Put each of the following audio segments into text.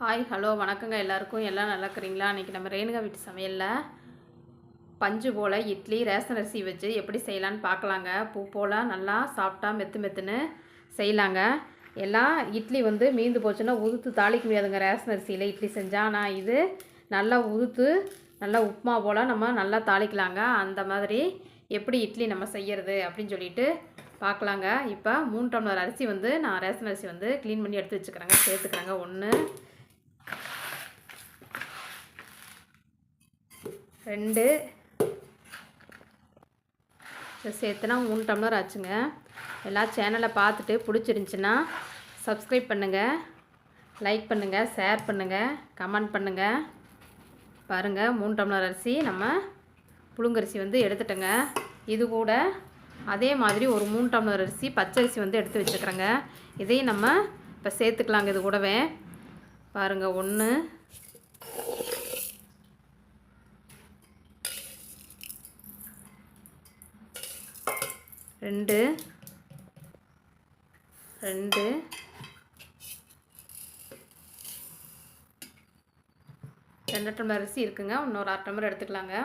Hi hello வணக்கங்க எல்லாருக்கும். எல்லாம் நல்லா இருக்கிறீங்களா? இன்றைக்கி நம்ம ரேணுகா வீட்டு சமையலில் பஞ்சு போல் இட்லி ரேஷன் அரிசி வச்சு எப்படி செய்யலான்னு பார்க்கலாங்க. பூ போல் நல்லா சாப்பிட்டா மெத்து மெத்துன்னு செய்யலாங்க. எல்லாம் இட்லி வந்து மீந்து போச்சுன்னா உதுத்து தாளிக்க முடியாதுங்க. ரேஷன் அரிசியில் இட்லி செஞ்சால் ஆனால் இது நல்லா உதுத்து நல்லா உப்புமா போல் நம்ம நல்லா தாளிக்கலாங்க. அந்த மாதிரி எப்படி இட்லி நம்ம செய்யறது அப்படின்னு சொல்லிட்டு பார்க்கலாங்க. இப்போ மூணு டம்ளர் அரிசி வந்து நான் ரேஷன் அரிசி வந்து க்ளீன் பண்ணி எடுத்து வச்சுக்கிறேங்க. சேர்த்துக்கிறேங்க. ஒன்று ரெண்டு. இதை சேர்த்துனா மூணு டம்ளர் ஆச்சுங்க. எல்லா சேனலை பார்த்துட்டு பிடிச்சிருந்துச்சின்னா சப்ஸ்கிரைப் பண்ணுங்கள் லைக் பண்ணுங்கள் ஷேர் பண்ணுங்கள் கமெண்ட் பண்ணுங்கள் பாருங்கள் மூணு டம்ளர் அரிசி நம்ம புழுங்கரிசி வந்து எடுத்துட்டோங்க. இது கூட அதே மாதிரி ஒரு மூணு டம்ளர் அரிசி பச்சரிசி வந்து எடுத்து வச்சுக்கிறேங்க. இதையும் நம்ம இப்போ சேர்த்துக்கலாங்க இது கூடவே. பாருங்கள் ஒன்று ரெண்டு ரெண்டு ரெண்டு டம்ளர் அரிசி இருக்குங்க. இன்னொரு அரை டம்ளர் எடுத்துக்கலாங்க.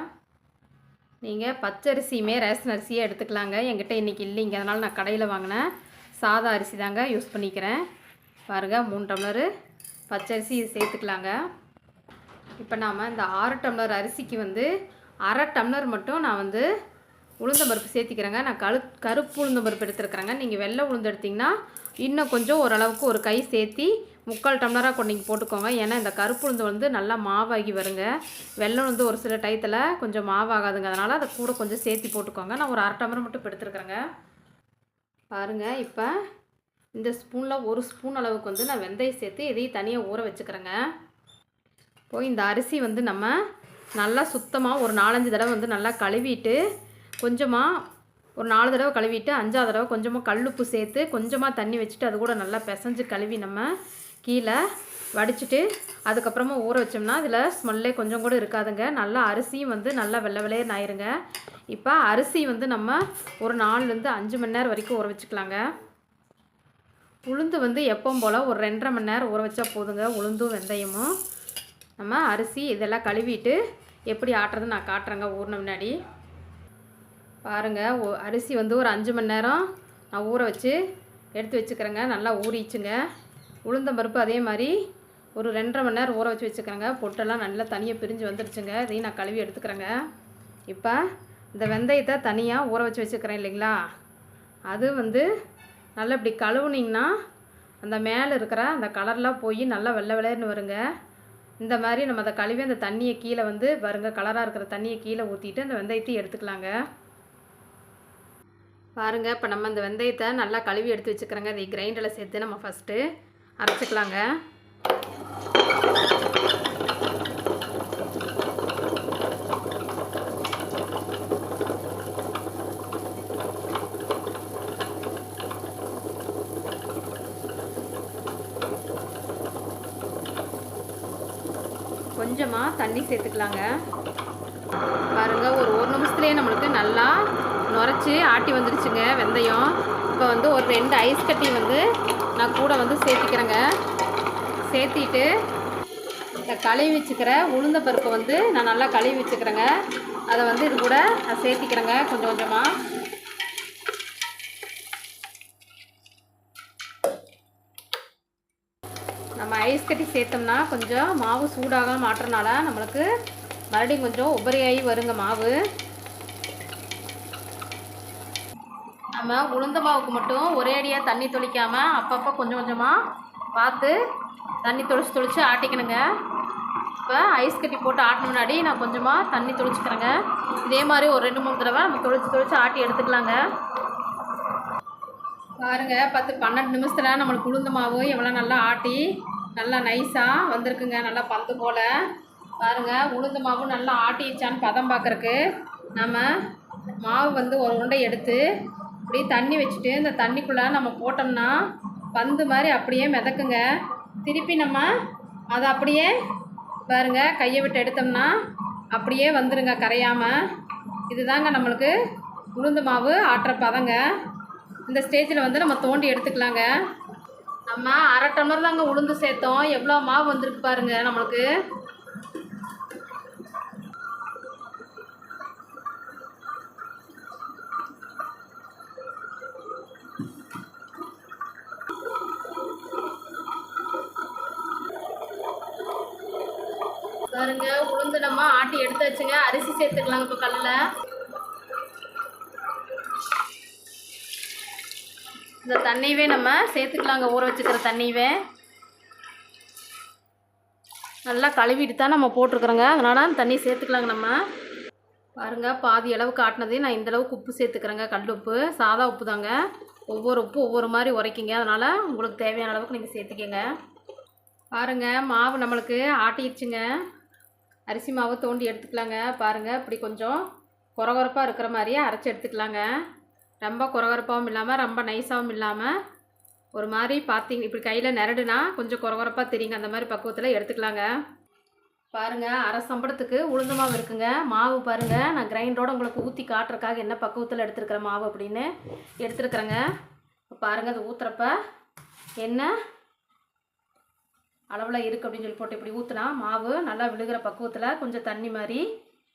நீங்கள் பச்சரிசியுமே ரேஷன் அரிசியே எடுத்துக்கலாங்க. என்கிட்ட இன்றைக்கி இல்லைங்க. அதனால் நான் கடையில் வாங்கினேன் சாதா அரிசி தாங்க யூஸ் பண்ணிக்கிறேன். பாருங்கள் மூணு டம்ளரு பச்சரிசி இது சேர்த்துக்கலாங்க. இப்போ நாம் இந்த ஆறு டம்ளர் அரிசிக்கு வந்து அரை டம்ளர் மட்டும் நான் வந்து உளுந்தம்பருப்பு சேர்த்திக்கிறேங்க. நான் கழு கருப்பு உளுந்தம்பருப்பு எடுத்துருக்குறேங்க. நீங்கள் வெள்ளை உளுந்து எடுத்திங்கன்னா இன்னும் கொஞ்சம் ஓரளவுக்கு ஒரு கை சேர்த்தி முக்கால் டம்ளராக கொண்டு நீங்கள் போட்டுக்கோங்க. ஏன்னா இந்த கருப்பு உளுந்து வந்து நல்லா மாவாகி வருங்க. வெள்ளை உளுந்து ஒரு சில டயத்தில் கொஞ்சம் மாவாகாதுங்க. அதனால் அதை கூட கொஞ்சம் சேர்த்தி போட்டுக்கோங்க. நான் ஒரு அரை டம்ளர் மட்டும் இப்போ எடுத்துருக்குறேங்க. பாருங்கள் இப்போ இந்த ஸ்பூனில் ஒரு ஸ்பூன் அளவுக்கு வந்து நான் வெந்தயம் சேர்த்து இதையும் தனியாக ஊற வச்சுக்கிறேங்க. போய் இந்த அரிசி வந்து நம்ம நல்லா சுத்தமாக ஒரு நாலஞ்சு தடவை வந்து நல்லா கழுவிட்டு கொஞ்சமாக ஒரு நாலு தடவை கழுவிட்டு அஞ்சாவது தடவை கொஞ்சமாக கல்லுப்பு சேர்த்து கொஞ்சமாக தண்ணி வச்சுட்டு அது கூட நல்லா பிசைஞ்சு கழுவி நம்ம கீழே வடிச்சிட்டு அதுக்கப்புறமா ஊற வச்சோம்னா இதில் ஸ்மெல்லே கொஞ்சம் கூட இருக்காதுங்க. நல்லா அரிசியும் வந்து நல்லா வெள்ளை வெள்ளையே ஆயிருங்க இப்போ அரிசி வந்து நம்ம ஒரு நாலுலேருந்து அஞ்சு மணி நேரம் வரைக்கும் ஊற வச்சுக்கலாங்க. உளுந்து வந்து எப்பவும் போல் ஒரு ரெண்டரை மணி நேரம் ஊற வச்சா போதுங்க. உளுந்தும் வெந்தயமும். நம்ம அரிசி இதெல்லாம் கழுவிட்டு எப்படி ஆட்டுறது நான் காட்டுறேங்க ஊறின முன்னாடி. பாருங்கள் ஒ- அரிசி வந்து ஒரு அஞ்சு மணி நேரம் நான் ஊற வச்சு எடுத்து வச்சுக்கிறேங்க. நல்லா ஊறிச்சுங்க உளுந்தம்பருப்பு அதே மாதிரி ஒரு ரெண்டரை மணி நேரம் ஊற வச்சு வச்சுக்கிறேங்க. பொட்டெல்லாம் நல்லா தனியாக பிரிஞ்சு வந்துடுச்சுங்க. இதையும் நான் கழுவி எடுத்துக்கிறேங்க. இப்போ இந்த வெந்தயத்தை தனியாக ஊற வச்சு வச்சுக்கிறேன் இல்லைங்களா? அது வந்து நல்லா இப்படி கழுவுனிங்கன்னா அந்த மேலே இருக்கிற அந்த கலர்லாம் போய் நல்லா வெள்ளை வெள்ளையர்னு வருங்க. இந்த மாதிரி நம்ம அதை கழுவி அந்த தண்ணியை கீழே வந்து வருங்க கலராக இருக்கிற தண்ணியை கீழே ஊற்றிட்டு அந்த வெந்தயத்தையும் எடுத்துக்கலாங்க. பாருங்க இப்போ நம்ம இந்த வெந்தயத்தை நல்லா கழுவி எடுத்து வச்சுக்கிறோங்க. இதை கிரைண்டரில் சேர்த்து நம்ம ஃபஸ்ட்டு அரைச்சிக்கலாங்க. கொஞ்சமாக தண்ணி சேர்த்துக்கலாங்க. பாருங்கள் ஒரு ஒரு நிமிஷத்துலேயே நம்மளுக்கு நல்லா நுரைச்சி ஆட்டி வந்துடுச்சுங்க வெந்தயம். இப்போ வந்து ஒரு ரெண்டு ஐஸ் கட்டி வந்து நான் கூட வந்து சேர்த்திக்கிறேங்க. சேர்த்திட்டு இந்த கழுவி வச்சுக்கிற உளுந்த பருப்பை வந்து நான் நல்லா கழுவி வச்சுக்கிறேங்க. அதை வந்து இது கூட நான் சேர்த்திக்கிறேங்க கொஞ்சம் கொஞ்சமாக நம்ம ஐஸ் கட்டி சேர்த்தோம்னா கொஞ்சம் மாவு சூடாக மாட்டுறனால நம்மளுக்கு மறுபடியும் கொஞ்சம் உபரியாகி வருங்க மாவு. நம்ம உளுந்த மாவுக்கு மட்டும் ஒரே அடியாக தண்ணி தொளிக்காமல் அப்பப்போ கொஞ்சம் கொஞ்சமாக பார்த்து தண்ணி தொளிச்சு தொளிச்சு ஆட்டிக்கணுங்க. இப்போ ஐஸ் கட்டி போட்டு ஆட்டின முன்னாடி நான் கொஞ்சமாக தண்ணி தொளிச்சுக்கிறேங்க. இதே மாதிரி ஒரு ரெண்டு மூணு தடவை நம்ம தொளிச்சு தொளிச்சு ஆட்டி எடுத்துக்கலாங்க. பாருங்க பத்து பன்னெண்டு நிமிஷத்தில் நம்மளுக்கு உளுந்த மாவு எவ்வளோ நல்லா ஆட்டி நல்லா நைஸாக வந்திருக்குங்க. நல்லா பந்து போல். பாருங்கள் உளுந்த மாவு நல்லா ஆட்டிச்சான்னு பதம் பார்க்குறக்கு நம்ம மாவு வந்து ஒரு உருண்டை எடுத்து அப்படியே தண்ணி வச்சுட்டு இந்த தண்ணிக்குள்ளே நம்ம போட்டோம்னா பந்து மாதிரி அப்படியே மிதக்குங்க. திருப்பி நம்ம அதை அப்படியே பாருங்க கையை விட்டு எடுத்தோம்னா அப்படியே வந்துடுங்க கரையாமல் இதுதாங்க நம்மளுக்கு உளுந்து மாவு ஆட்டுற பதங்க. இந்த ஸ்டேஜில் வந்து நம்ம தோண்டி எடுத்துக்கலாங்க. நம்ம அரை டம்ளர் தாங்க உளுந்து சேர்த்தோம். எவ்வளோ மாவு வந்திருக்கு பாருங்க நம்மளுக்கு. பாருங்க உளுந்து நம்ம ஆட்டி எடுத்து வச்சுங்க. அரிசி சேர்த்துக்கலாங்க இப்போ கல்லில். இந்த தண்ணியவே நம்ம சேர்த்துக்கலாங்க ஊற வச்சுக்கிற தண்ணியவே. நல்லா கழுவிட்டு தான் நம்ம போட்டிருக்குறோங்க. அதனால் தண்ணி சேர்த்துக்கலாங்க நம்ம. பாருங்க பாதி அளவுக்கு ஆட்டினதே நான் இந்தளவுக்கு உப்பு சேர்த்துக்கிறேங்க கல் உப்பு. சாதா உப்பு தாங்க. ஒவ்வொரு உப்பு ஒவ்வொரு மாதிரி உரைக்குங்க. அதனால் உங்களுக்கு தேவையான அளவுக்கு நீங்கள் சேர்த்துக்கங்க. பாருங்க மாவு நம்மளுக்கு ஆட்டிடுச்சுங்க அரிசி மாவு தோண்டி எடுத்துக்கலாங்க. பாருங்கள் இப்படி கொஞ்சம் குறகுறப்பாக இருக்கிற மாதிரியே அரைச்சி எடுத்துக்கலாங்க. ரொம்ப குறகுறப்பாகவும் இல்லாமல் ரொம்ப நைஸாகவும் இல்லாமல் ஒரு மாதிரி பார்த்தீங்க இப்படி கையில் நிரடுனா கொஞ்சம் குறகுறப்பாக தெரியுங்க. அந்த மாதிரி பக்குவத்தில் எடுத்துக்கலாங்க. பாருங்கள் அரை சம்பளத்துக்கு உளுந்து மாவு இருக்குங்க. மாவு பாருங்கள் நான் கிரைண்டரோடு உங்களுக்கு ஊற்றி காட்டுறக்காக என்ன பக்குவத்தில் எடுத்துருக்கிற மாவு அப்படின்னு எடுத்துருக்குறேங்க. பாருங்கள் அது ஊற்றுறப்ப என்ன அளவில் இருக்குது அப்படின்னு சொல்லி போட்டு இப்படி ஊற்றினா மாவு நல்லா விழுகிற பக்குவத்தில் கொஞ்சம் தண்ணி மாதிரி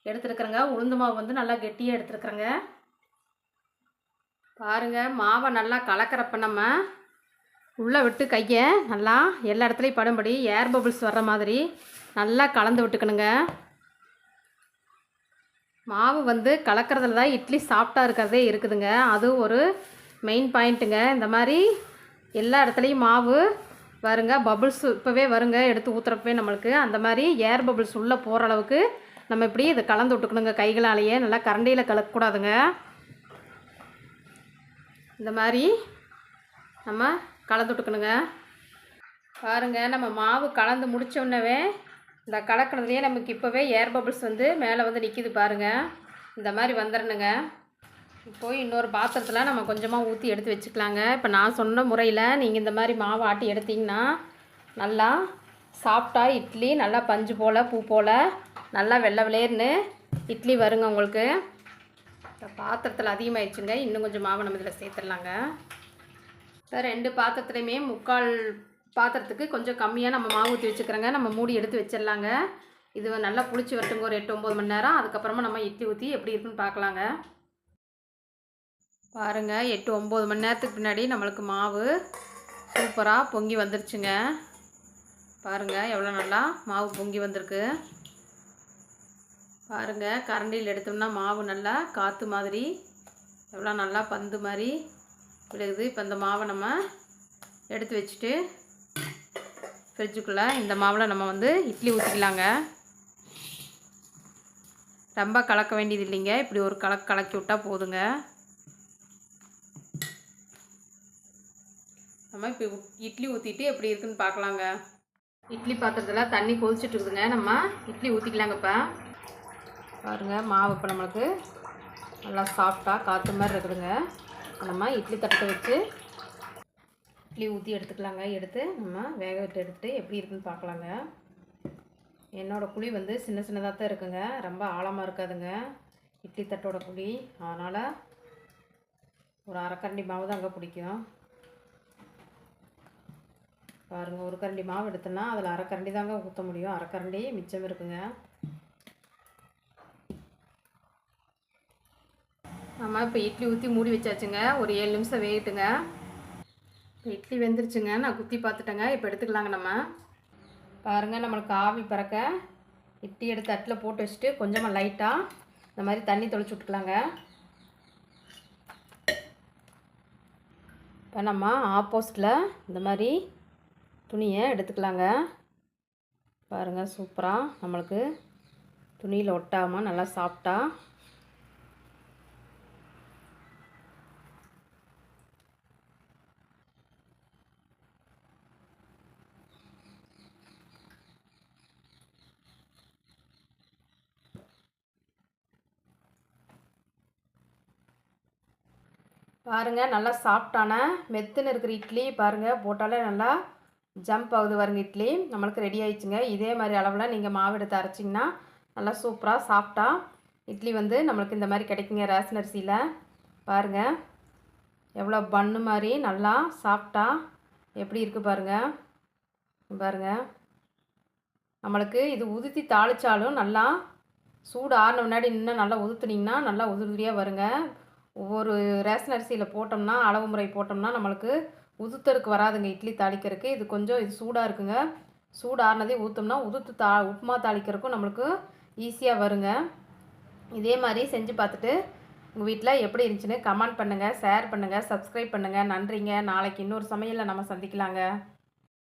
எடுத்துருக்குறேங்க. உளுந்து மாவு வந்து நல்லா கெட்டியாக எடுத்துருக்குறேங்க. பாருங்கள் மாவை நல்லா கலக்கிறப்ப நம்ம உள்ளே விட்டு கையை நல்லா எல்லா இடத்துலையும் படும்படி ஏர் பபிள்ஸ் வர்ற மாதிரி நல்லா கலந்து விட்டுக்கணுங்க. மாவு வந்து கலக்கிறதுல தான் இட்லி சாஃப்டாக இருக்கிறதே இருக்குதுங்க. அது ஒரு மெயின் பாயிண்ட்டுங்க இந்த மாதிரி எல்லா இடத்துலையும் மாவு வருங்க. பபுள்ஸ் இப்போவே வருங்க. எடுத்து ஊற்றுறப்பவே நம்மளுக்கு அந்த மாதிரி ஏர் பபுள்ஸ் உள்ளே போகிற அளவுக்கு நம்ம இப்படி இதை கலந்து விட்டுக்கணுங்க. கைகளாலேயே நல்லா கரண்டியில் கலக்கக்கூடாதுங்க. இந்த மாதிரி நம்ம கலந்து விட்டுக்கணுங்க. பாருங்கள் நம்ம மாவு கலந்து முடிச்ச இந்த கலக்கிறதுலேயே நமக்கு இப்போவே ஏர் பபுள்ஸ் வந்து மேலே வந்து நிற்கிது பாருங்கள் இந்த மாதிரி வந்துடணுங்க இப்போ இன்னொரு பாத்திரத்தில் நம்ம கொஞ்சமாக ஊற்றி எடுத்து வச்சுக்கலாங்க. இப்போ நான் சொன்ன முறையில் நீங்கள் இந்த மாதிரி மாவு ஆட்டி எடுத்தீங்கன்னா நல்லா சாஃப்டாக இட்லி நல்லா பஞ்சு போல் பூ போல் நல்லா வெள்ளை விளையர்னு இட்லி வருங்க உங்களுக்கு. இப்போ பாத்திரத்தில் அதிகமாகிடுச்சுங்க இன்னும் கொஞ்சம் மாவு நம்ம இதில் சேர்த்துடலாங்க. இப்போ ரெண்டு பாத்திரத்துலையுமே முக்கால் பாத்திரத்துக்கு கொஞ்சம் கம்மியாக நம்ம மாவு ஊற்றி வச்சுக்கிறோங்க. நம்ம மூடி எடுத்து வச்சிடலாங்க. இது நல்லா புளிச்சு வரட்டுங்க. ஒரு எட்டு ஒம்பது மணி நேரம். அதுக்கப்புறமா நம்ம இட்லி ஊற்றி எப்படி இருக்குன்னு பார்க்கலாங்க பாருங்கள் எட்டு ஒம்பது மணி நேரத்துக்கு பின்னாடி நம்மளுக்கு மாவு சூப்பராக பொங்கி வந்துருச்சுங்க. பாருங்கள் எவ்வளோ நல்லா மாவு பொங்கி வந்திருக்கு. பாருங்கள் கரண்டியில் எடுத்தோம்னா மாவு நல்லா காற்று மாதிரி எவ்வளோ நல்லா பந்து மாதிரி விழுகுது. இப்போ இந்த மாவை நம்ம எடுத்து வச்சுட்டு ஃப்ரிட்ஜுக்குள்ளே இந்த மாவில் நம்ம வந்து இட்லி ஊற்றிக்கலாங்க ரொம்ப கலக்க வேண்டியது இல்லைங்க. இப்படி ஒரு கலக்கு கலக்கி விட்டால் போதுங்க. நம்ம இப்போ இட்லி ஊற்றிட்டு எப்படி இருக்குன்னு பார்க்கலாங்க. இட்லி பாத்திரத்தில் தண்ணி கொதிச்சுட்டு இருக்குதுங்க நம்ம. இட்லி ஊற்றிக்கலாங்கப்பா பாருங்கள் மாவு இப்போ நம்மளுக்கு நல்லா சாஃப்டாக காற்று மாதிரி இருக்குதுங்க. நம்ம இட்லி தட்டை வச்சு இட்லி ஊற்றி எடுத்துக்கலாங்க. எடுத்து நம்ம வேக விட்டு எடுத்துட்டு எப்படி இருக்குன்னு பார்க்கலாங்க. என்னோடய குழி வந்து சின்ன சின்னதாக தான் இருக்குங்க. ரொம்ப ஆழமாக இருக்காதுங்க. இட்லி தட்டோட குழி அதனால் ஒரு அரைக்கரண்டி மாவு தான் அங்கே பிடிக்கும். பாருங்கள் ஒரு கரண்டி மாவு எடுத்தோன்னா அதில் அரைக்கரண்டி தாங்க ஊற்ற முடியும். அரைக்கரண்டி மிச்சம் இருக்குங்க. நம்ம இப்போ இட்லி ஊற்றி மூடி வச்சாச்சுங்க. ஒரு ஏழு நிமிஷம் வேகட்டுங்க. இப்போ இட்லி வெந்துருச்சுங்க. நான் குத்தி பார்த்துட்டேங்க. இப்போ எடுத்துக்கலாங்க நம்ம. பாருங்கள் நம்மளுக்கு ஆவி பறக்க இட்லி எடுத்து தட்டில் போட்டு வச்சுட்டு கொஞ்சமாக லைட்டாக இந்த மாதிரி தண்ணி தொளிச்சு விட்டுக்கலாங்க. இப்போ நம்ம ஆப்போசிட்டில் இந்த மாதிரி துணியை எடுத்துக்கலாங்க? பாருங்கள் சூப்பராக நம்மளுக்கு துணியில் ஒட்டாமல் நல்லா சாப்பிட்டா பாருங்கள் நல்லா சாஃப்டான மெத்துன்னு இருக்கிற இட்லி பாருங்கள் போட்டாலே நல்லா ஜம்ப் ஆகுது பாருங்க இட்லி நம்மளுக்கு ரெடி ஆயிடுச்சுங்க. இதே மாதிரி அளவில் நீங்கள் மாவு எடுத்து அரைச்சிங்கன்னா நல்லா சூப்பராக சாஃப்டாக இட்லி வந்து நம்மளுக்கு இந்த மாதிரி கிடைக்குங்க ரேஷன் அரிசியில் பாருங்கள் எவ்வளோ பண்ணு மாதிரி நல்லா சாஃப்டாக எப்படி இருக்குது பாருங்கள் பாருங்க. நம்மளுக்கு இது உதுத்தி தாளித்தாலும் நல்லா சூடு ஆறின முன்னாடி இன்னும் நல்லா உதுத்துனிங்கன்னா நல்லா உதிரியாக வருங்க. ஒவ்வொரு ரேஷன் அரிசியில் போட்டோம்னா அளவு முறை போட்டோம்னா நம்மளுக்கு உதுத்தருக்கு வராதுங்க இட்லி தாளிக்கிறதுக்கு. இது கொஞ்சம் இது சூடாக இருக்குங்க. சூடு ஊற்றோம்னா உதுத்து தா உப்புமா தாளிக்கிறதுக்கும் நம்மளுக்கு ஈஸியாக வருங்க. இதே மாதிரி செஞ்சு பார்த்துட்டு உங்கள் வீட்டில் எப்படி இருந்துச்சுன்னு கமெண்ட் பண்ணுங்கள் ஷேர் பண்ணுங்கள் சப்ஸ்கிரைப் பண்ணுங்கள் நன்றிங்க. நாளைக்கு இன்னொரு சமையலில் நம்ம சந்திக்கலாங்க.